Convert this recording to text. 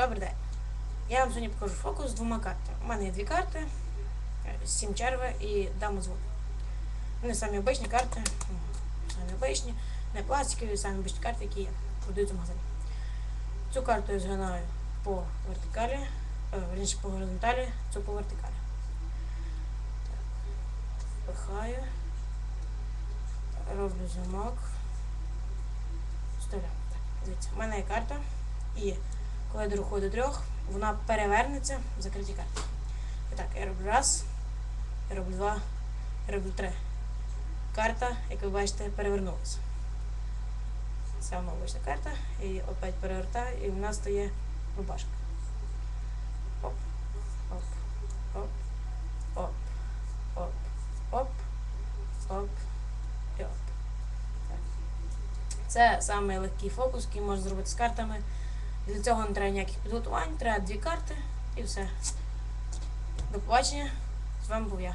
Добрий день. Я вам сьогодні покажу фокус з двома картами. У мене є дві карти, е, сім черви і дама звук. Вони самі обичні карти, ну, самі обичні, не пластикові, самі обичні карти, які продаються в магазині. Цю карту я згинаю по вертикалі, е, верніше по горизонталі, цю по вертикалі. Так. Роблю замок, вставляю. Дивіться, у мене є карта і коли я дорахую до трьох, вона перевернеться в закриті карти. І так, я роблю раз, я роблю два, я роблю три. Карта, як ви бачите, перевернулася. Сама обична карта, і опять перевертаю, і в нас стає рубашка. Оп, оп, оп, оп, оп, оп, оп і оп. Так. Це самий легкий фокус, який можна зробити з картами. Для цього не треба ніяких підготувань, треба дві карти і все. До побачення. З вами був я.